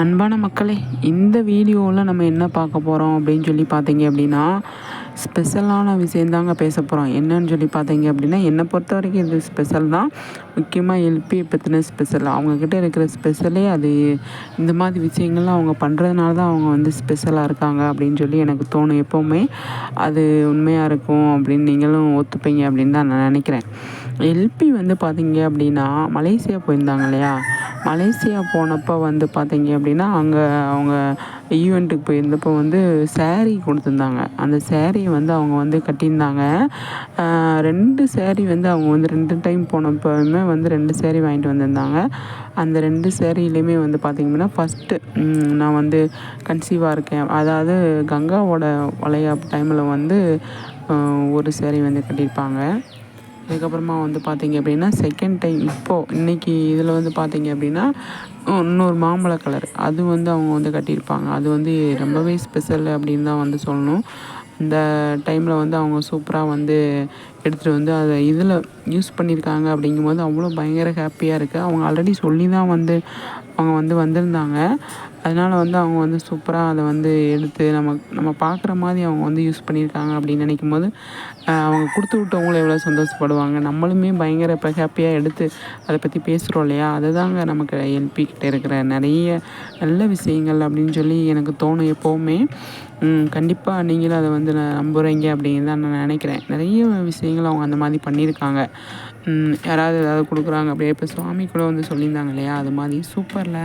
அன்பான மக்களே இந்த வீடியோவில் நம்ம என்ன பார்க்க போகிறோம் அப்படின்னு சொல்லி பார்த்தீங்க அப்படின்னா ஸ்பெஷலான விஷயந்தாங்க பேச போகிறோம் என்னன்னு சொல்லி பார்த்தீங்க அப்படின்னா என்னை பொறுத்த வரைக்கும் இது ஸ்பெஷல் தான். முக்கியமாக எல்பி பற்றின ஸ்பெஷல் அவங்கக்கிட்ட இருக்கிற ஸ்பெஷலே அது இந்த மாதிரி விஷயங்கள்லாம் அவங்க பண்ணுறதுனால தான் அவங்க வந்து ஸ்பெஷலாக இருக்காங்க அப்படின்னு சொல்லி எனக்கு தோணும். எப்போவுமே அது உண்மையாக இருக்கும் அப்படின்னு நீங்களும் ஒத்துப்பீங்க அப்படின்னு தான் நான் நினைக்கிறேன். எல்பி வந்து பார்த்தீங்க அப்படின்னா மலேசியா போயிருந்தாங்க இல்லையா? மலேசியா போனப்போ வந்து பார்த்தீங்க அப்படின்னா அங்கே அவங்க ஈவெண்ட்டுக்கு போயிருந்தப்போ வந்து சேரீ கொடுத்துருந்தாங்க. அந்த சேரீ வந்து அவங்க வந்து கட்டியிருந்தாங்க. ரெண்டு சேரீ வந்து அவங்க வந்து ரெண்டு டைம் போனப்போவுமே வந்து ரெண்டு சேரீ வாங்கிட்டு வந்திருந்தாங்க. அந்த ரெண்டு சேரீலையுமே வந்து பார்த்திங்கன்னா ஃபஸ்ட்டு நான் வந்து கன்சீவாக இருக்கேன். அதாவது கங்காவோட வளைகாப்பு டைமில் வந்து ஒரு சேரீ வந்து கட்டியிருப்பாங்க. அதுக்கப்புறமா வந்து பார்த்திங்க அப்படின்னா செகண்ட் டைம் இப்போது இன்றைக்கி இதில் வந்து பார்த்திங்க அப்படின்னா இன்னொரு மாம்பழ கலர் அது வந்து அவங்க வந்து கட்டியிருப்பாங்க. அது வந்து ரொம்பவே ஸ்பெஷல் அப்படின்னு தான் வந்து சொல்லணும். அந்த டைமில் வந்து அவங்க சூப்பராக வந்து எடுத்துகிட்டு வந்து அதை இதில் யூஸ் பண்ணியிருக்காங்க அப்படிங்கும்போது அவ்வளோ பயங்கர ஹாப்பியாக இருக்குது அவங்க ஆல்ரெடி சொல்லி தான் வந்து அவங்க வந்து வந்திருந்தாங்க. அதனால் வந்து அவங்க வந்து சூப்பராக அதை வந்து எடுத்து நம்ம நம்ம பார்க்குற மாதிரி அவங்க வந்து யூஸ் பண்ணியிருக்காங்க அப்படின்னு நினைக்கும் போது அவங்க கொடுத்து விட்டவங்களும் எவ்வளோ சந்தோஷப்படுவாங்க. நம்மளுமே பயங்கர இப்போ ஹாப்பியாக எடுத்து அதை பற்றி பேசுகிறோம் இல்லையா? அதுதாங்க நமக்கு எல்பிக்கிட்ட இருக்கிற நிறைய நல்ல விஷயங்கள் அப்படின்னு சொல்லி எனக்கு தோணும் எப்போவுமே. கண்டிப்பாக நீங்களும் அதை வந்து நான் நம்புகிறீங்க அப்படின்னு தான் நான் நினைக்கிறேன். நிறைய விஷயங்கள் அவங்க அந்த மாதிரி பண்ணியிருக்காங்க. யாராவது ஏதாவது கொடுக்குறாங்க அப்படியே இப்போ சுவாமி கூட வந்து சொல்லியிருந்தாங்க இல்லையா? அது மாதிரி. சூப்பரில்.